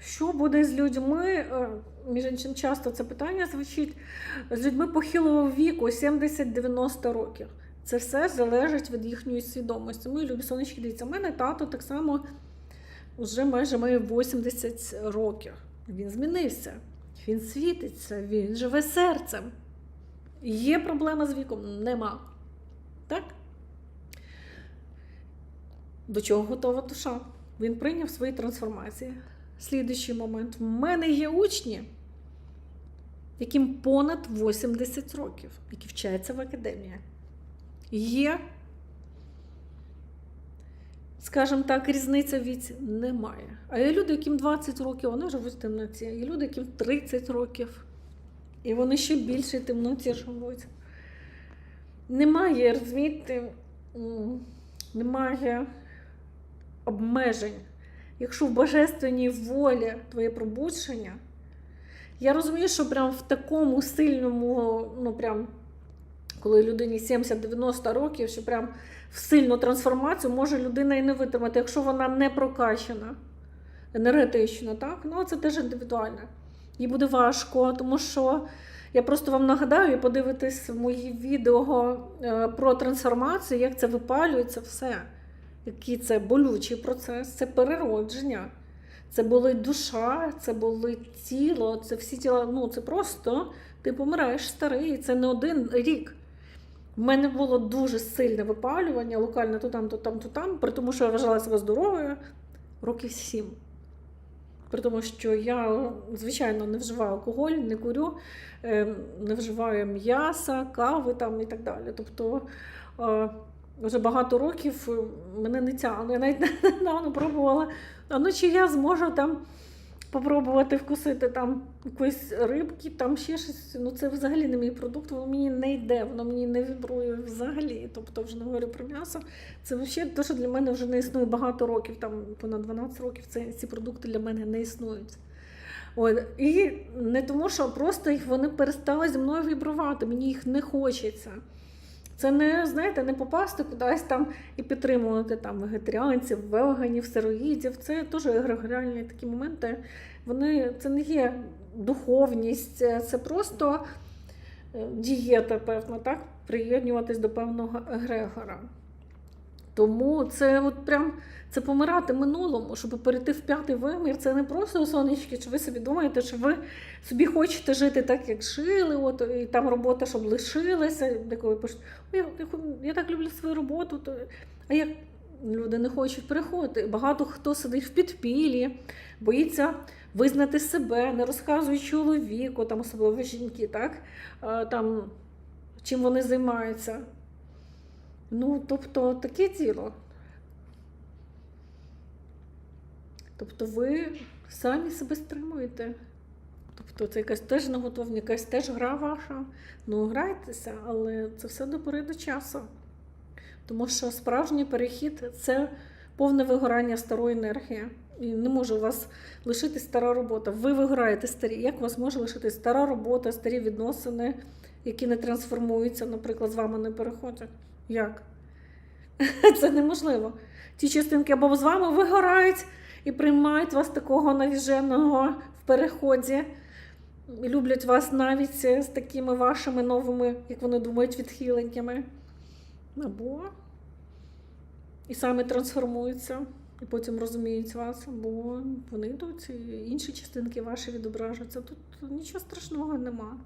Що буде з людьми? е, Між іншим, часто це питання звучить з людьми похилого віку, 70-90 років. Це все залежить від їхньої свідомості. Мої любі сонечки, дивіться, у мене тато так само вже майже має 80 років. Він змінився, він світиться, він живе серцем. Є проблема з віком? Нема. Так? До чого готова душа? Він прийняв свої трансформації. Слідуючий момент. В мене є учні, яким понад 80 років, які вчаться в академії. Є, скажімо так, різниця віці немає. А є люди, яким 20 років, вони живуть в темноті. Є люди, яким 30 років. І вони ще більше в темноті живуть. Немає, розумієте, немає обмежень. Якщо в божественній волі твоє пробудження, я розумію, що прям в такому сильному, ну прям, коли людині 70-90 років, що прям в сильну трансформацію може людина і не витримати, якщо вона не прокачана енергетично, так? Ну, це теж індивідуально. Їй буде важко, тому що я просто вам нагадаю і подивитись мої відео е, про трансформацію, як це випалюється все. Який це болючий процес, це переродження. Це болить душа, це болить тіло, це всі тіла. Ну це просто ти помираєш старий, це не один рік. У мене було дуже сильне випалювання, локально то там, то там, то там, при тому, що я вважала себе здоровою років сім. При тому, що я, звичайно, не вживаю алкоголь, не курю, е, не вживаю м'яса, кави там і так далі. Тобто е, вже багато років е, мене не тягне. Я навіть недавно пробувала, а ну чи я зможу там попробувати вкусити там якоїсь рибки, там ще щось. Ну це взагалі не мій продукт, воно мені не йде, воно мені не вібрує взагалі. Тобто вже не говорю про м'ясо. Це взагалі те, що для мене вже не існує багато років, там понад 12 років це, ці продукти для мене не існують. От. І не тому, що просто вони перестали зі мною вібрувати, мені їх не хочеться. Це не, знаєте, не попасти кудись там і підтримувати там вегетаріанців, веганів, сироїдів. Це теж егрегоріальні такі моменти. Вони це не є духовність, це просто е, дієта, певна, так? Приєднуватись до певного егрегора. Тому це от прям це помирати минулому, щоб перейти в п'ятий вимір. Це не просто сонечки, чи ви собі думаєте, що ви собі хочете жити так, як жили, от і там робота, щоб лишилася. Деколи пишуть, «Ой, я, я, я так люблю свою роботу, то а як люди не хочуть приходити. Багато хто сидить в підпіллі, боїться визнати себе, не розказує чоловіку, там особливо жінки, так? Там, чим вони займаються. Ну, тобто, таке діло. Тобто ви самі себе стримуєте. Тобто це якась теж наготовня, якась теж гра ваша. Ну, грайтеся, але це все до пори до часу. Тому що справжній перехід це повне вигорання старої енергії. І не може у вас лишитись стара робота. Ви вигораєте старі. Як у вас може лишитись стара робота, старі відносини, які не трансформуються, наприклад, з вами не переходять? Як? Це неможливо. Ті частинки або з вами вигорають і приймають вас такого навіженого в переході. Люблять вас навіть з такими вашими новими, як вони думають, відхиленнями. Або і самі трансформуються, і потім розуміють вас, або вони йдуть, і інші частинки ваші відображуються. Тут нічого страшного нема.